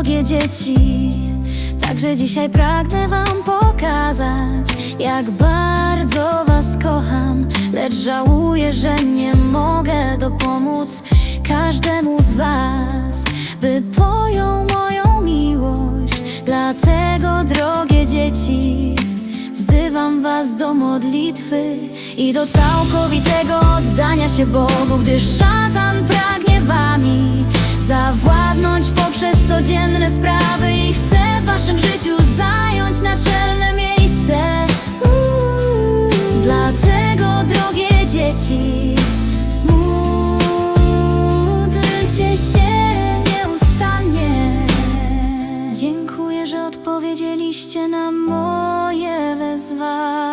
dzieci. Także dzisiaj pragnę Wam pokazać, jak bardzo Was kocham, lecz żałuję, że nie mogę dopomóc każdemu z Was, by pojął moją miłość. Dlatego, drogie dzieci, wzywam Was do modlitwy i do całkowitego oddania się Bogu, gdyż szatan zawładnąć poprzez codzienne sprawy i chce w Waszym życiu zająć naczelne miejsce. Uuu. Dlatego, drogie dzieci, módlcie się nieustannie. Dziękuję, że odpowiedzieliście na moje wezwanie.